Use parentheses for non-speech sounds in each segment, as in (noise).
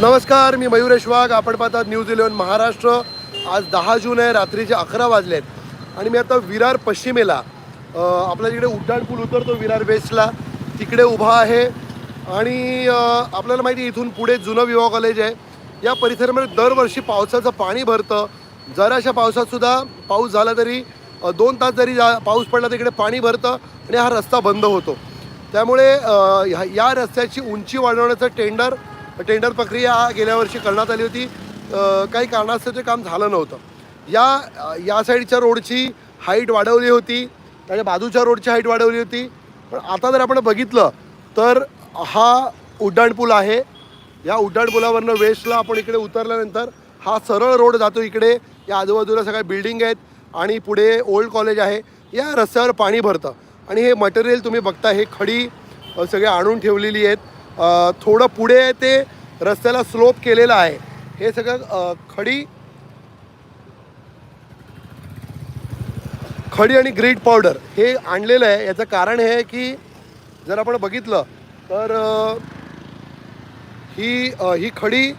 नमस्कार मी मयुरेश वाघ आपण पाहतात न्यूज इलेव्हन महाराष्ट्र. आज दहा जून आहे रात्रीचे अकरा वाजले आहेत आणि मी आता विरार पश्चिमेला आपला आपल्या तिकडे उड्डाण पूल उतरतो विरार वेस्टला तिकडे उभा आहे. आणि आपल्याला माहिती आहे इथून पुढे जुनं विवाह कॉलेज आहे. या परिसरामध्ये दरवर्षी पावसाचं पाणी भरतं. जराशा पावसातसुद्धा पाऊस झाला तरी दोन तास जरी जा पाऊस पडला तर इकडे पाणी भरतं आणि हा रस्ता बंद होतो. त्यामुळे ह्या- या रस्त्याची उंची वाढवण्याचं टेंडर टेंडर प्रक्रिया गेल्या वर्षी करण्यात आली होती. काही कारणास्तव ते काम झालं नव्हतं. या या साईडच्या रोडची हाईट वाढवली होती. त्याच्या बाजूच्या रोडची हाईट वाढवली होती. पण आता जर आपण बघितलं तर हा उड्डाणपूल आहे. या उड्डाणपुलावरनं वेस्टला आपण इकडे उतरल्यानंतर हा सरळ रोड जातो इकडे. या आजूबाजूला सगळ्या बिल्डिंग आहेत आणि पुढे ओल्ड कॉलेज आहे. या रस्त्यावर पाणी भरतं. आणि हे मटेरियल तुम्ही बघता हे खडी सगळे आणून ठेवलेली आहेत. थोडं पुढे ते रस्त्याला स्लोप केलेलं आहे. हे सगळं खडी खडी आणि ग्रीट पावडर हे आणलेलं आहे. याचं कारण हे आहे की जर आपण बघितलं तर ही ही खडी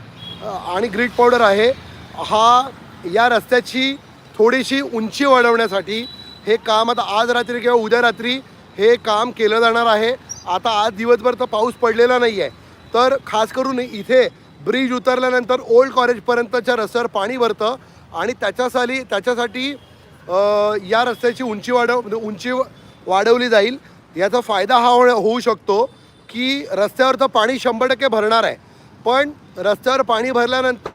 आणि ग्रीट पावडर आहे. हा या रस्त्याची थोडीशी उंची वाढवण्यासाठी हे काम आता आज रात्री किंवा उद्या रात्री हे काम केलं जाणार आहे. आता आज दिवसभर तर पाऊस पडलेला नाही आहे तर खास करून इथे ब्रिज उतरल्यानंतर ओल्ड कॉलेजपर्यंतच्या रस्त्यावर पाणी भरतं आणि त्याच्यासाठी त्याच्यासाठी या रस्त्याची उंची वाढव म्हणजे उंची वाढवली जाईल. याचा फायदा हा होऊ शकतो की रस्त्यावर तर पाणी शंभर टक्के भरणार आहे. पण रस्त्यावर पाणी भरल्यानंतर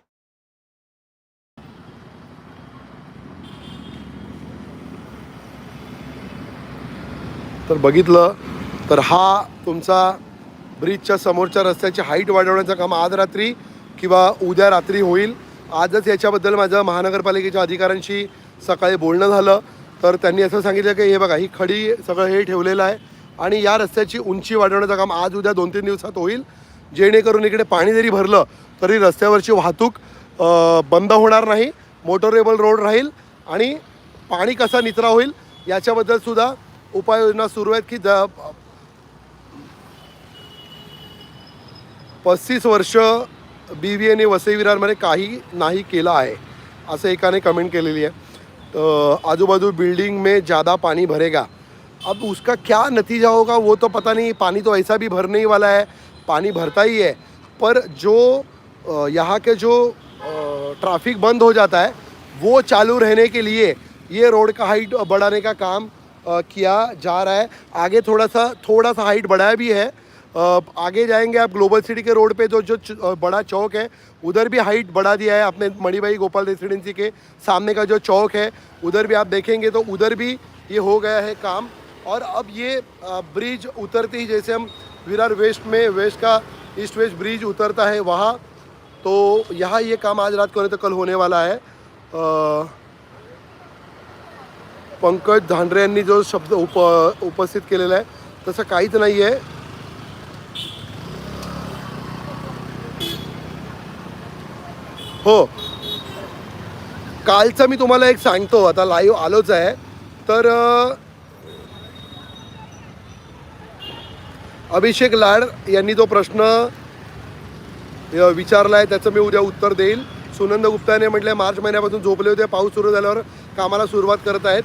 तर बघितलं तर हा तुमचा ब्रिजच्या समोरच्या रस्त्याची हाईट वाढवण्याचं काम आज रात्री किंवा उद्या रात्री होईल. आजच याच्याबद्दल माझं महानगरपालिकेच्या अधिकाऱ्यांशी सकाळी बोलणं झालं. तर त्यांनी असं सांगितलं की हे बघा ही खडी सगळं हे ठेवलेलं आहे आणि या रस्त्याची उंची वाढवण्याचं काम आज उद्या दोन तीन दिवसात होईल. जेणेकरून इकडे पाणी जरी भरलं तरी रस्त्यावरची वाहतूक बंद होणार नाही मोटरेबल रोड राहील आणि पाणी कसा निचरा होईल याच्याबद्दल सुद्धा उपाययोजना सुरू आहेत की ज पस्तीस वर्ष बी वी व्ही एने वसई विरारमध्ये काही नाही केलं आहे असं एकाने कमेंट केलेली आहे. अ, आजू बिल्डिंग में ज़्यादा पानी भरेगा. अब उसका क्या नतीजा होगा वो तो पता नहीं. पानी तो ऐसा भी भरने ही वाला है पानी भरता ही है. पर जो यहाँ के जो ट्रैफ़िक बंद हो जाता है वो चालू रहने के लिए ये रोड का हाइट बढ़ाने का काम किया जा रहा है. आगे थोड़ा सा थोड़ा सा हाइट बढ़ाया भी है आगे जाएँगे आप ग्लोबल सिटी के रोड पे जो जो बड़ा चौक है उधर भी हाइट बढ़ा दिया है अपने मणिभाई गोपाल रेसिडेंसी के सामने का जो चौक है उधर भी आप देखेंगे तो उधर भी ये हो गया है काम। और अब ये ब्रिज उतरते ही जैसे हम विरार वेस्ट में वेस्ट का ईस्ट वेस्ट ब्रिज उतरता है वहाँ तो यहाँ ये काम आज रात को तो कल होने वाला है। अ, पंकज धांड्रे जो शब्द उप उपस्थित केलेला आहे तसं काहीच नाही आहे हो. कालचं मी तुम्हाला एक सांगतो आता लाईव्ह आलोच आहे. तर अभिषेक लाड यांनी जो प्रश्न विचारला आहे त्याचं मी उद्या उत्तर देईल. सुनंद गुप्ताने म्हटलं मार्च महिन्यापासून झोपले होते पाऊस सुरू झाल्यावर कामाला सुरुवात करत आहेत.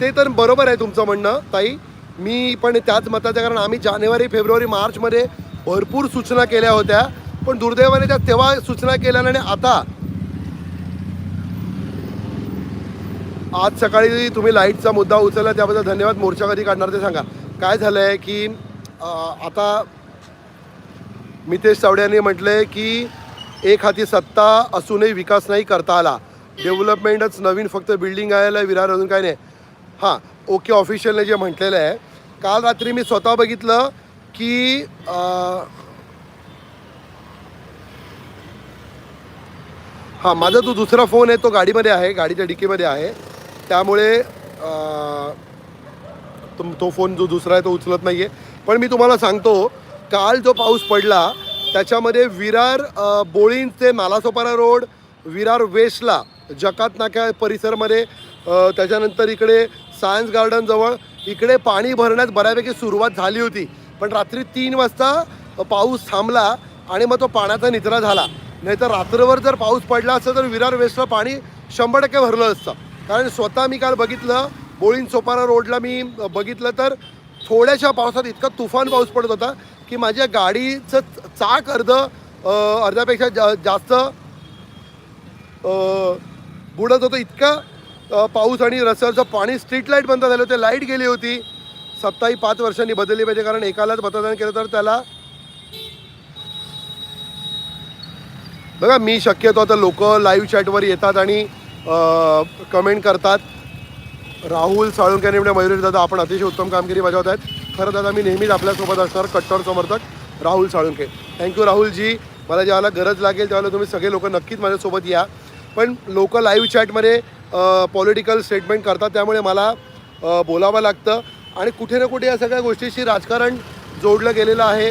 ते तर बरोबर आहे तुमचं म्हणणं ताई. मी पण त्याच मताचं कारण आम्ही जानेवारी फेब्रुवारी मार्चमध्ये भरपूर सूचना केल्या होत्या. पण दुर्दैवाने त्या तेव्हा सूचना केल्या आणि आता आज सकाळी तुम्ही लाईटचा मुद्दा उचलला त्याबद्दल धन्यवाद. मोर्चा कधी काढणार ते सांगा. काय झालं आहे की आता मितेश चावडे यांनी म्हटलंय की एक हाती सत्ता असूनही विकास नाही करता आला. डेव्हलपमेंटच नवीन फक्त बिल्डिंग आलेलं आहे विरार अजून काय नाही. हां ओके ऑफिशियलने जे म्हटलेलं आहे. काल रात्री मी स्वतः बघितलं की हां माझा जो दुसरा फोन आहे तो गाडीमध्ये आहे गाडीच्या डिकीमध्ये आहे. त्यामुळे तुम तो फोन जो दुसरा आहे तो उचलत नाही आहे पण मी तुम्हाला सांगतो काल जो पाऊस पडला त्याच्यामध्ये विरार बोळींचे मालासोपारा ते नालासोपारा रोड विरार वेस्टला जकात नाक्या परिसरमध्ये त्याच्यानंतर इकडे सायन्स गार्डनजवळ इकडे पाणी भरण्यास बऱ्यापैकी सुरुवात झाली होती. पण रात्री तीन वाजता पाऊस थांबला आणि मग तो पाण्याचा निचरा झाला. नाहीतर रात्रभर जर पाऊस पडला असता तर विरार वेस्टला पाणी शंभर टक्के भरलं असतं. कारण स्वतः मी काल बघितलं बोळीन सोपारा रोडला मी बघितलं तर थोड्याशा पावसात इतका तुफान पाऊस पडत होता की माझ्या गाडीचं चाक अर्ध अर्ध्यापेक्षा जा जास्त बुडत होतं. इतका पाऊस आणि रस्त्यावरचं पाणी स्ट्रीट लाइट बंद झालं. होते लाइट गेली होती. सत्ताही पाच वर्षांनी बदलली पाहिजे. कारण एकालाच मतदान केलं तर त्याला बघा मी शक्यतो आता लोक लाईव्ह चॅटवर येतात आणि कमेंट करतात. राहुल साळुंके म्हणजे दादा आपण अतिशय उत्तम कामगिरी बजावत आहेत. खरं दादा मी नेहमीच आपल्यासोबत असणार कट्टर समर्थक राहुल साळुंके. थँक्यू राहुलजी. मला ज्यावेळेला गरज लागेल त्यावेळेला तुम्ही सगळे लोक नक्कीच माझ्यासोबत या. पण लोक लाईव्ह चॅटमध्ये पॉलिटिकल स्टेटमेंट करतात त्यामुळे मला बोलावं लागतं. आणि कुठे ना कुठे या सगळ्या गोष्टीशी राजकारण जोडलं गेलेलं आहे.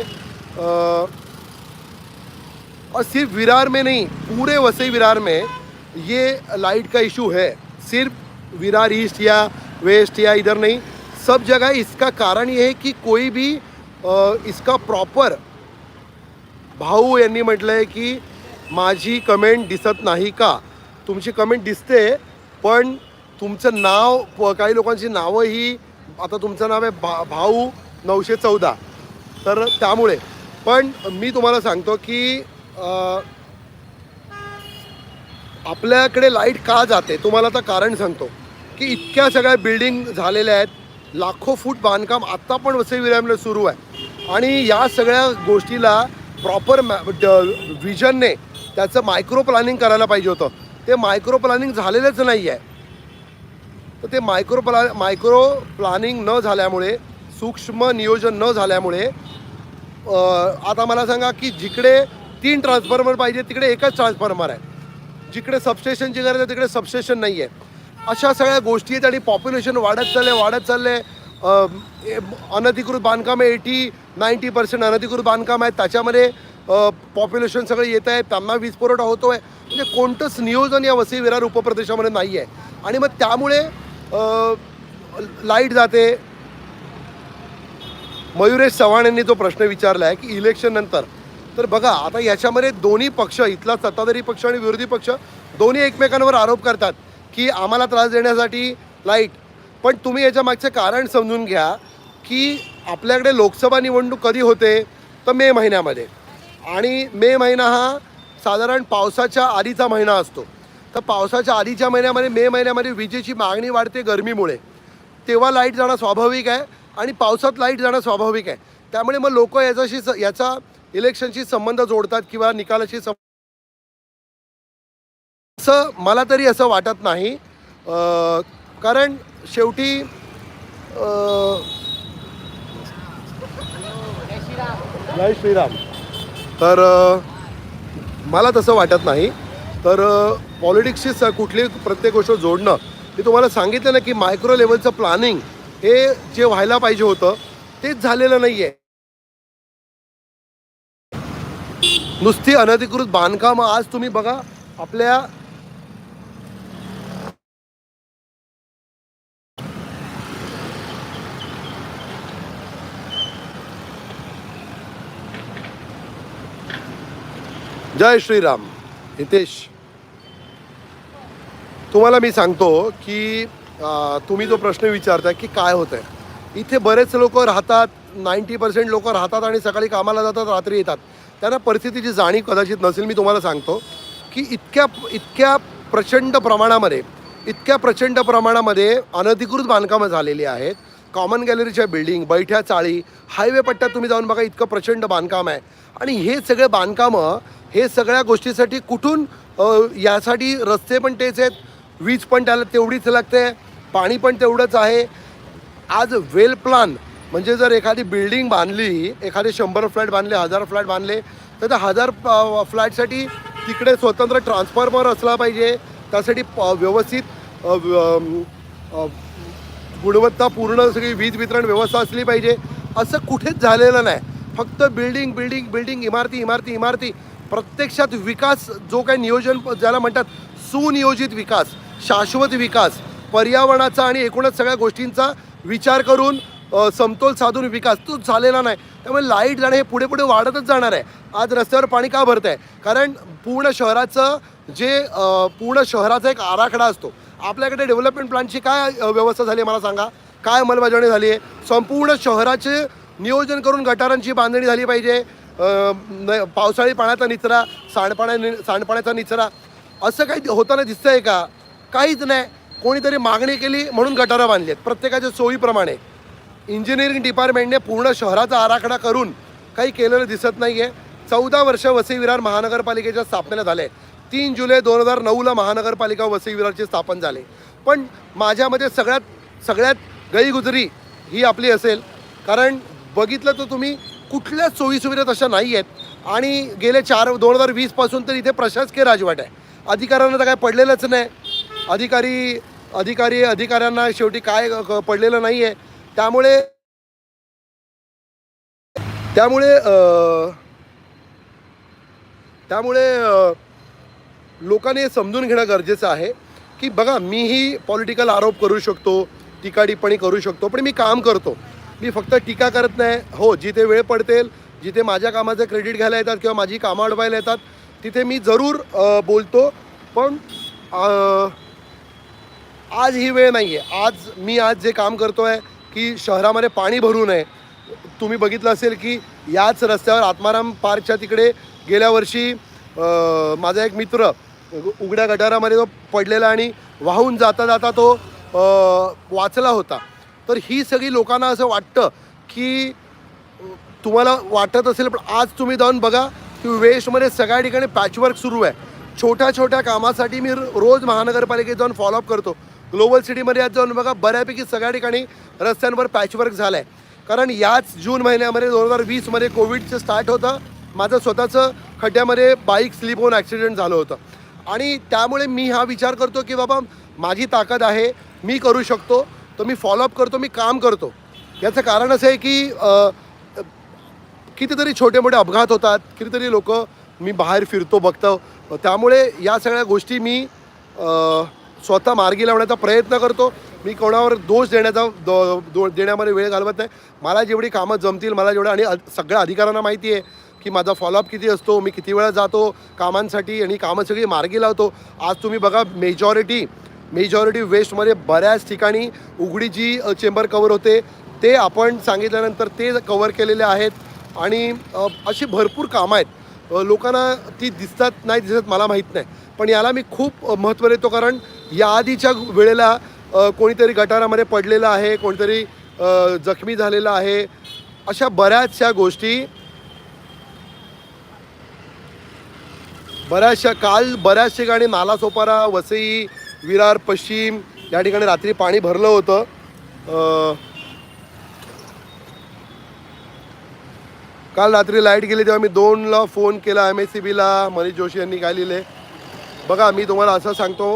और सिर्फ विरार में नहीं पूरे वसई विरार में ये लाइट का इशू है। सिर्फ विरार ईस्ट या वेस्ट या इधर नहीं सब जगह इसका कारण ये है कि कोई भी इसका प्रॉपर भाऊ यांनी म्हटलं आहे की माझी कमेंट दिसत नाही का? तुमची कमेंट दिसते पण तुमचं नाव प- काही लोकांची नावं ही आता तुमचं नाव आहे भा भाऊ नऊशे चौदा. तर त्यामुळे पण मी तुम्हाला सांगतो की आपल्याकडे लाइट का जाते? तुम्हाला आता कारण सांगतो. की इतक्या सगळ्या बिल्डिंग झालेल्या आहेत. लाखो फूट बांधकाम आत्ता पण वसईविरामला सुरू आहे. आणि या सगळ्या गोष्टीला प्रॉपर मॅ विजनने त्याचं मायक्रो प्लॅनिंग करायला पाहिजे होतं. ते मायक्रो प्लॅनिंग झालेलंच नाही आहे तर ते मायक्रो प्ला मायक्रो प्लॅनिंग न झाल्यामुळे सूक्ष्म नियोजन न झाल्यामुळे आता मला सांगा की जिकडे तीन ट्रान्सफॉर्मर पाहिजे तिकडे एकच ट्रान्सफॉर्मर आहे. जिकडे सबस्टेशनची गरज आहे तिकडे सबस्टेशन नाही आहे अशा सगळ्या गोष्टी आहेत आणि पॉप्युलेशन वाढत चालले वाढत चालले आहे अनधिकृत बांधकाम आहे एटी नाईंटी पर्सेंट अनधिकृत बांधकाम आहेत त्याच्यामध्ये पॉप्युलेशन सगळे येत आहे त्यांना वीज पुरवठा होतो आहे म्हणजे कोणतंच नियोजन या वसई विरार उपप्रदेशामध्ये नाही आहे आणि मग त्यामुळे लाइट जाते. मयुरेश चव्हाण यांनी जो प्रश्न विचारला आहे की इलेक्शननंतर तर बघा आता याच्यामध्ये दोन्ही पक्ष इथला सत्ताधारी पक्ष आणि विरोधी पक्ष दोन्ही एकमेकांवर आरोप करतात की आम्हाला त्रास देण्यासाठी लाइट पण तुम्ही याच्या मागचे कारण समजून घ्या की आपल्याकडे लोकसभा निवडणूक कधी होते? तर मे महिन्यामध्ये. आणि मे महिना हा साधारण पावसाच्या आधीचा महिना असतो. तर पावसाच्या आधीच्या महिन्यामध्ये मे महिन्यामध्ये विजेची मागणी वाढते गरमीमुळे. तेव्हा लाइट जाणं स्वाभाविक आहे आणि पावसात लाइट जाणं स्वाभाविक आहे. त्यामुळे मग लोक याच्याशी स- याचा इलेक्शनशी संबंध जोडतात किंवा निकालाशी सं असं मला तरी असं वाटत नाही. कारण शेवटी जय श्रीराम. तर मला तसं वाटत नाही. तर पॉलिटिक्सशी स कुठली प्रत्येक गोष्ट जोडणं मी तुम्हाला सांगितलं ना की मायक्रो लेवलचं प्लॅनिंग हे जे व्हायला पाहिजे होतं तेच झालेलं नाही आहे नुसती अनधिकृत बांधकाम आज तुम्ही बघा आपल्या जय श्रीराम हितेश. तुम्हाला मी सांगतो की तुम्ही जो प्रश्न विचारताय की काय होत आहे इथे बरेच लोक राहतात नाईंटी पर्सेंट लोक राहतात आणि सकाळी कामाला जातात रात्री येतात. त्यांना परिस्थितीची जाणीव कदाचित नसेल मी तुम्हाला सांगतो की इतक्या इतक्या प्रचंड प्रमाणामध्ये इतक्या प्रचंड प्रमाणामध्ये अनधिकृत बांधकामं झालेली आहेत. कॉमन गॅलरीच्या बिल्डिंग बैठ्या चाळी हायवे पट्ट्यात तुम्ही जाऊन बघा इतकं प्रचंड बांधकाम आहे. आणि हे सगळे बांधकामं हे सगळ्या गोष्टीसाठी कुठून यासाठी रस्ते पण तेच आहेत वीज पण त्याला तेवढीच लागते पाणी पण तेवढंच आहे. आज वेल प्लान म्हणजे जर एखादी बिल्डिंग बांधली एखादे शंभर फ्लॅट बांधले हजार फ्लॅट बांधले तर त्या हजार प- फ्लॅटसाठी तिकडे स्वतंत्र ट्रान्सफॉर्मर असला पाहिजे. त्यासाठी प- व्यवस्थित गुणवत्तापूर्ण सगळी वीज वितरण व्यवस्था असली पाहिजे. असं कुठेच झालेलं नाही. फक्त बिल्डिंग बिल्डिंग बिल्डिंग इमारती इमारती इमारती. प्रत्यक्षात विकास जो काही नियोजन ज्याला म्हणतात सुनियोजित विकास शाश्वत विकास पर्यावरणाचा आणि एकूणच सगळ्या गोष्टींचा विचार करून समतोल साधून विकास तो झालेला नाही. त्यामुळे लाइट जाणं हे पुढे पुढे वाढतच जाणार आहे. आज रस्त्यावर पाणी का भरत आहे कारण पूर्ण शहराचं जे पूर्ण शहराचा एक आराखडा असतो. आपल्याकडे डेव्हलपमेंट प्लॅनची काय व्यवस्था झाली आहे मला सांगा? काय अंमलबजावणी झाली आहे? संपूर्ण शहराचे नियोजन करून गटारांची बांधणी झाली पाहिजे. पावसाळी पाण्याचा निचरा सांडपाण्या सांडपाण्याचा निचरा असं काही होताना दिसतंय का? काहीच नाही. कोणीतरी मागणी केली म्हणून गटारं बांधली आहेत. प्रत्येकाच्या सोयीप्रमाणे. इंजिनिअरिंग डिपार्टमेंटने पूर्ण शहराचा आराखडा करून काही केलेलं दिसत नाही आहे चौदा वर्ष वसई विरार महानगरपालिकेच्या स्थापनेला झाले. तीन जुलै दोन हजार नऊला महानगरपालिका वसई विरारची स्थापन झाले. पण माझ्यामध्ये सगळ्यात सगळ्यात गईगुजरी ही आपली असेल. कारण बघितलं तर तुम्ही कुठल्याच सोयीसुविधा तशा नाही आहेत आणि गेले चार दोन हजार वीसपासून तर इथे प्रशासकीय राजवट आहे. अधिकाऱ्यांना तर काय पडलेलंच नाही. अधिकारी अधिकारी अधिकाऱ्यांना शेवटी काय पडलेलं नाही आहे त्यामुळे त्यामुळे त्यामुळे लोकांनी हे समजून घेणं गरजेचं आहे की बघा मीही पॉलिटिकल आरोप करू शकतो टीका टिप्पणी करू शकतो पण मी काम करतो. मी फक्त टीका करत नाही. हो जिथे वेळ पडतेल जिथे माझ्या कामाचं क्रेडिट घ्यायला येतात किंवा माझी कामं अडवायला येतात तिथे मी जरूर बोलतो. पण आज ही वेळ नाही आहे आज मी आज जे काम करतो आहे की शहरामध्ये पाणी भरू नये. तुम्ही बघितलं असेल की याच रस्त्यावर आत्माराम पार्कच्या तिकडे गेल्या वर्षी माझा एक मित्र उघड्या गटारामध्ये तो पडलेला आणि वाहून जाता जाता तो वाचला होता. तर ही सगळी लोकांना असं वाटतं की तुम्हाला वाटत असेल पण आज तुम्ही जाऊन बघा की वेस्टमध्ये सगळ्या ठिकाणी पॅचवर्क सुरू आहे. छोट्या छोट्या कामासाठी मी रोज महानगरपालिकेत जाऊन फॉलोअप करतो. ग्लोबल सिटीमध्ये आज जाऊन बघा बऱ्यापैकी सगळ्या ठिकाणी रस्त्यांवर पॅचवर्क झालं आहे कारण याच जून महिन्यामध्ये दोन हजार वीसमध्ये कोविडचं स्टार्ट होतं. माझं स्वतःचं खड्ड्यामध्ये बाईक स्लिप होऊन ॲक्सिडेंट झालं होतं. आणि त्यामुळे मी हा विचार करतो की बाबा माझी ताकद आहे मी करू शकतो. तर मी फॉलोअप करतो मी काम करतो. याचं कारण असं आहे की कितीतरी छोटे मोठे अपघात होतात. कितीतरी लोक मी बाहेर फिरतो बघतो. त्यामुळे या सगळ्या गोष्टी मी आ, स्वतः मार्गी लावण्याचा प्रयत्न करतो. मी कोणावर दोष देण्याचा दो, दो देण्यामध्ये वेळ घालवत नाही. मला जेवढी कामं जमतील मला जेवढं आणि सगळ्या अधिकाऱ्यांना माहिती आहे की माझा फॉलोअप किती असतो मी किती वेळा जातो कामांसाठी आणि कामं सगळी मार्गी लावतो. आज तुम्ही बघा मेजॉरिटी मेजॉरिटी वेस्टमध्ये बऱ्याच ठिकाणी उघडी जी चेंबर कवर होते ते आपण सांगितल्यानंतर ते कवर केलेले आहेत. आणि अशी भरपूर कामं आहेत. लोकांना ती दिसतात नाही दिसत मला माहीत नाही. पण याला मी खूप महत्त्व देतो कारण या आधीच्या वेळेला कोणीतरी गटारामध्ये पडलेलं आहे कोणीतरी जखमी झालेलं आहे. अशा बऱ्याचशा गोष्टी बऱ्याचशा काल बऱ्याच ठिकाणी नालासोपारा वसई विरार पश्चिम या ठिकाणी रात्री पाणी भरलं होतं. काल रात्री लाइट गेली तेव्हा मी दोनला फोन केला एम एस सी बीला मनीष जोशी यांनी काय लिहिले बघा मी तुम्हाला असं सांगतो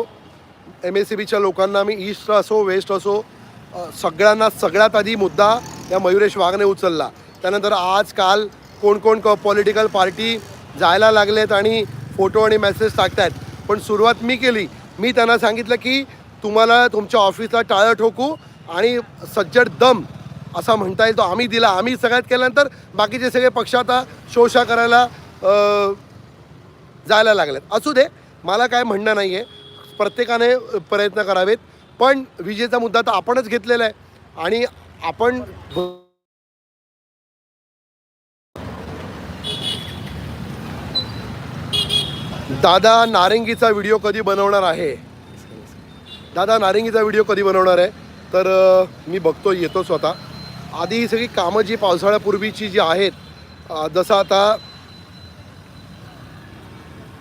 एम एस सी बीच्या लोकांना मी ईस्ट असो वेस्ट असो सगळ्यांना सगळ्यात आधी मुद्दा या मयुरेश वाघने उचलला. त्यानंतर आज काल कोण कोण क पॉलिटिकल पार्टी जायला लागलेत आणि फोटो आणि मेसेज टाकतायत. पण सुरुवात मी केली. मी त्यांना सांगितलं की तुम्हाला तुमच्या ऑफिसला टाळं ठोकू आणि सज्जड दम असा म्हणता येईल तो आम्ही दिला. आम्ही सगळ्यात केल्यानंतर बाकीचे सगळे पक्ष आता शोषा करायला जायला लागलेत. असू दे मला काय म्हणणं नाही आहे प्रत्येकाने प्रयत्न करावेत. पण विजेचा मुद्दा तर आपणच घेतलेला आहे. आणि आपण दादा नारंगीचा व्हिडिओ कधी बनवणार आहे? दादा नारंगीचा व्हिडिओ कधी बनवणार आहे? तर मी बघतो येतो स्वतः. आधी ही सगळी कामं जी पावसाळ्यापूर्वीची जी आहेत जसं आता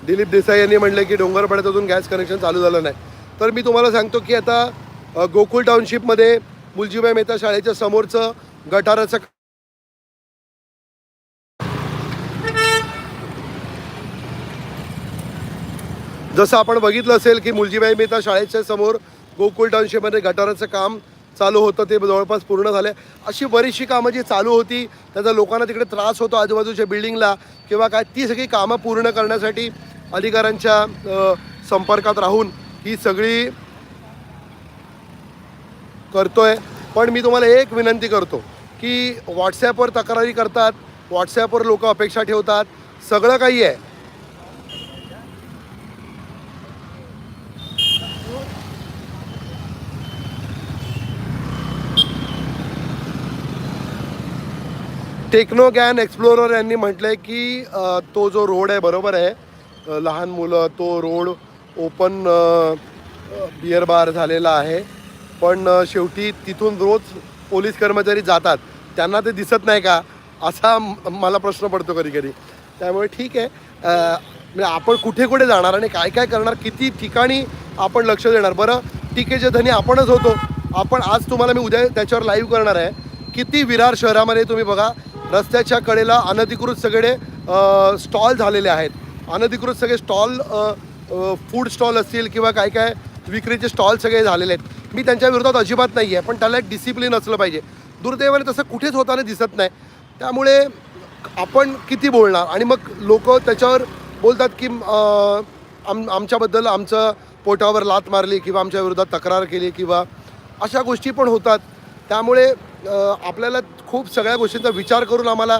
दिलीप देसाई यांनी म्हटलं की डोंगरपाड्यातून गॅस कनेक्शन चालू झालं नाही. तर मी तुम्हाला सांगतो की आता गोकुळ टाउनशिपमध्ये मुलजीबाई मेहता शाळेच्या समोरचं गटाराचं जसं आपण बघितलं असेल की मुलजीबाई मेहता शाळेच्या समोर गोकुळ टाउनशिपमध्ये गटाराचं काम चालू होतं ते जवळपास पूर्ण झालं अशी बरीचशी कामं जी चालू होती त्याचा लोकांना तिकडे त्रास होतो आजूबाजूच्या बिल्डिंगला किंवा काय ती सगळी कामं पूर्ण करण्यासाठी अधिकाऱ्यांच्या संपर्कात राहून ही सगळी करतोय. पण मी तुम्हाला एक विनंती करतो की व्हॉट्सॲपवर तक्रारी करतात व्हॉट्सॲपवर लोक अपेक्षा ठेवतात सगळं काही आहे. टेक्नो गॅन एक्सप्लोरर यांनी म्हटलं आहे की तो जो रोड आहे बरोबर आहे. लहान मुलं तो रोड ओपन बिअर बार झालेला आहे. पण शेवटी तिथून रोज पोलीस कर्मचारी जातात. त्यांना ते दिसत नाही का? असा मला प्रश्न पडतो कधी कधी. त्यामुळे ठीक आहे. म्हणजे आपण कुठे कुठे जाणार आणि काय काय करणार किती ठिकाणी आपण लक्ष देणार? बरं टीकेचे धनी आपणच होतो. आपण आज तुम्हाला मी उद्या त्याच्यावर लाईव्ह करणार आहे. किती विरार शहरामध्ये तुम्ही बघा रस्त्याच्या कडेला अनधिकृत सगळे स्टॉल झालेले आहेत. अनधिकृत सगळे स्टॉल फूड स्टॉल असतील किंवा काय काय विक्रीचे स्टॉल सगळे झालेले आहेत. मी त्यांच्या विरोधात अजिबात नाही आहे पण त्याला एक डिसिप्लिन असलं पाहिजे. दुर्दैवाने तसं कुठेच होताना दिसत नाही. त्यामुळे आपण किती बोलणार? आणि मग लोक त्याच्यावर बोलतात की आम आमच्याबद्दल आमचं पोटावर लात मारली किंवा आमच्या विरोधात तक्रार केली किंवा अशा गोष्टी पण होतात. त्यामुळे आपल्याला खूप सगळ्या गोष्टींचा विचार करून आम्हाला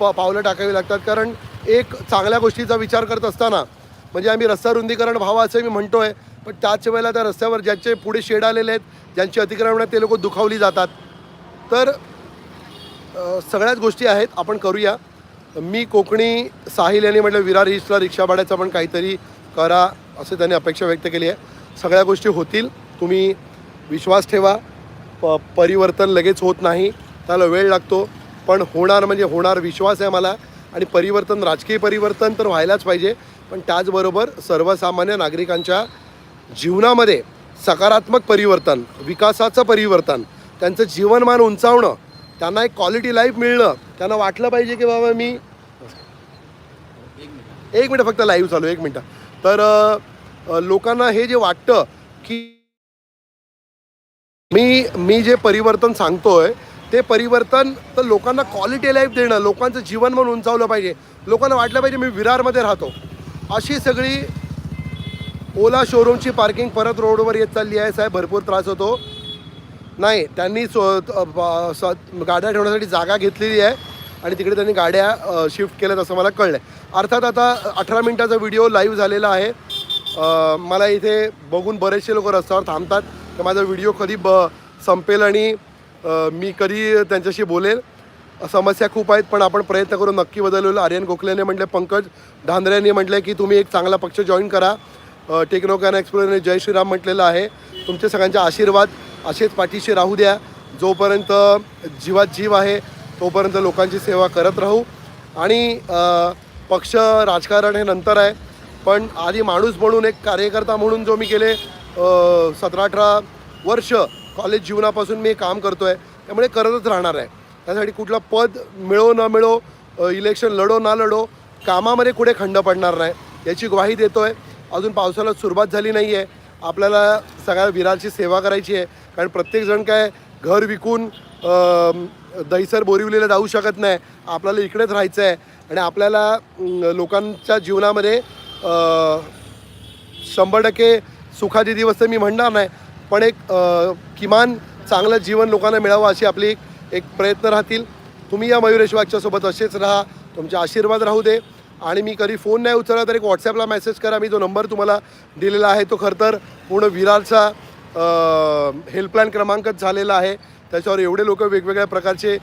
पावलं टाकावी लागतात. कारण एक चांगल्या गोष्टीचा विचार करत असताना म्हणजे आम्ही रस्ता रुंदीकरण व्हावं असं मी म्हणतो आहे पण त्याच वेळेला त्या रस्त्यावर ज्यांचे पुढे शेड आलेले आहेत ज्यांची अतिक्रमण आहेत ते लोक दुखावली जातात. तर सगळ्याच गोष्टी आहेत आपण करूया. मी कोकणी साहिल यांनी म्हटलं विरार हिस्टला रिक्षा भाड्याचं पण काहीतरी करा असे त्यांनी अपेक्षा व्यक्त केली आहे. सगळ्या गोष्टी होतील. तुम्ही विश्वास ठेवा. प परिवर्तन लगेच होत नाही. त्याला वेळ लागतो. पण होणार म्हणजे होणार विश्वास आहे मला आणि परिवर्तन राजकीय परिवर्तन तर व्हायलाच पाहिजे. पण त्याचबरोबर सर्वसामान्य नागरिकांच्या जीवनामध्ये सकारात्मक परिवर्तन विकासाचं परिवर्तन त्यांचं जीवनमान उंचावणं त्यांना एक क्वालिटी लाईफ मिळणं त्यांना वाटलं पाहिजे की बाबा मी एक मिनटं फक्त लाईव्ह चालू एक मिनटं. तर लोकांना हे जे वाटतं की मी मी जे परिवर्तन सांगतोय ते परिवर्तन तर लोकांना क्वालिटी लाईफ देणं लोकांचं जीवन उंचावलं पाहिजे. लोकांना वाटलं पाहिजे मी विरारमध्ये राहतो. अशी सगळी ओला शोरूमची पार्किंग परत रोडवर येत चालली आहे साहेब. भरपूर त्रास होतो. नाही त्यांनी सो गाड्या ठेवण्यासाठी जागा घेतलेली आहे आणि तिकडे त्यांनी गाड्या शिफ्ट केल्यात असं मला कळलं आहे अर्थात आता अठरा मिनटाचा व्हिडिओ लाईव्ह झालेला आहे. मला इथे बघून बरेचसे लोक रस्त्यावर थांबतात. तर माझा व्हिडिओ कधी ब संपेल आणि मी कधी त्यांच्याशी बोलेल समस्या खूप आहेत पण आपण प्रयत्न करून नक्की बदललेलं आर्यन गोखलेने म्हटले पंकज धांद्रे म्हटलं की तुम्ही एक चांगला पक्ष जॉईन करा. टेक्नोकॅन एक्सप्लोरने जय श्रीराम म्हटलेलं आहे. तुमचे सगळ्यांचे आशीर्वाद असेच पाठीशी राहू द्या. जोपर्यंत जीवात जीव आहे तोपर्यंत लोकांची सेवा करत राहू. आणि पक्ष राजकारण हे नंतर आहे. पण आधी माणूस म्हणून एक कार्यकर्ता म्हणून जो मी गेले सतरा अठरा वर्ष कॉलेज जीवनापासून मी काम करतो आहे त्यामुळे करतच राहणार आहे. त्यासाठी कुठलं पद मिळो न मिळो इलेक्शन लढो ना लढो कामामध्ये कुठे खंड पडणार नाही याची ग्वाही देतो आहे अजून पावसाला सुरुवात झाली नाही आहे आपल्याला सगळ्या विरारची सेवा करायची आहे. कारण प्रत्येकजण काय घर विकून दहिसर दहीसर बोरिवलीला जाऊ शकत नाही. आपल्याला इकडेच राहायचं आहे आणि आपल्याला लोकांच्या जीवनामध्ये शंभर टक्के सुखाचे दिवस तर मी म्हणणार नाही पण एक किमान चांगलं जीवन लोकांना मिळावं अशी आपली एक एक प्रयत्न राहतील. तुम्ही या मयुरेश वागच्यासोबत असेच राहा तुमचे आशीर्वाद राहू दे. आणि मी कधी फोन नाही उचलला तर एक व्हॉट्सॲपला मेसेज करा. मी जो नंबर तुम्हाला दिलेला आहे तो खरं तर पूर्ण विरारचा हेल्पलाईन क्रमांकच झालेला आहे. त्याच्यावर एवढे लोक वेगवेगळ्या प्रकारचे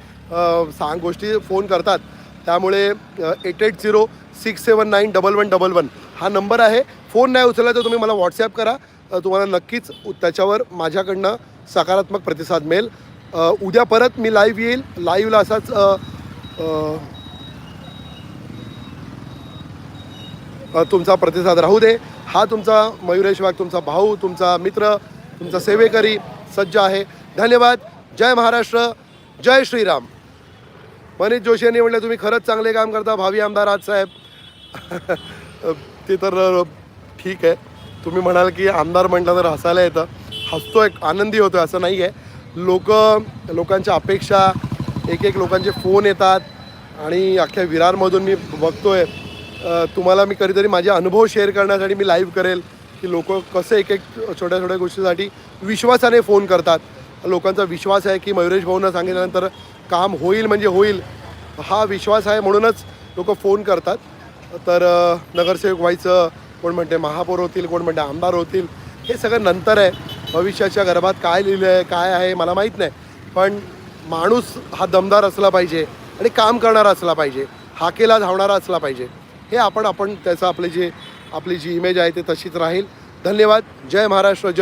सांग गोष्टी फोन करतात. त्यामुळे eight eight zero six seven nine double one double one हा नंबर आहे. फोन नाही उचलला तर तुम्ही मला व्हॉट्सॲप करा. तुम्हाला नक्कीच त्याच्यावर माझ्याकडनं सकारात्मक प्रतिसाद मिळेल. उद्या परत मी लाईव्ह येईल. लाईव्हला असाच तुमचा प्रतिसाद राहू दे. हा तुमचा मयुरेश वाघ तुमचा भाऊ तुमचा मित्र तुमचा सेवेकरी सज्ज आहे. धन्यवाद. जय महाराष्ट्र. जय श्रीराम. मनीष जोशी यांनी म्हटलं तुम्ही खरंच चांगले काम करता भावी आमदार आज साहेब (laughs) ते तर ठीक आहे. तुम्ही म्हणाल की आमदार म्हटलं तर हसायला येतं. हसतो एक आनंदी होतो असं नाही आहे. लोक लोकांच्या अपेक्षा एक एक लोकांचे फोन येतात. आणि अख्ख्या विरारमधून मी बघतोय आहे तुम्हाला मी कधीतरी माझे अनुभव शेअर करण्यासाठी मी लाईव्ह करेल की लोक कसे एक एक छोट्या छोट्या गोष्टीसाठी विश्वासाने फोन करतात. लोकांचा विश्वास आहे की मयुरेश भाऊंना सांगितल्यानंतर काम होईल म्हणजे होईल. हा विश्वास आहे म्हणूनच लोक फोन करतात. तर नगरसेवक व्हायचं कोण म्हणते महापौर होतील कोण म्हणते आमदार होतील हे सगळं नंतर आहे. भविष्याच्या गर्भात काय लिहिलं आहे काय आहे मला माहीत नाही. पण माणूस हा दमदार असला पाहिजे आणि काम करणारा असला पाहिजे हाकेला धावणारा असला पाहिजे. हे आपण आपण त्याचं आपली जी आपली जी इमेज आहे ते तशीच राहील. धन्यवाद. जय महाराष्ट्र जय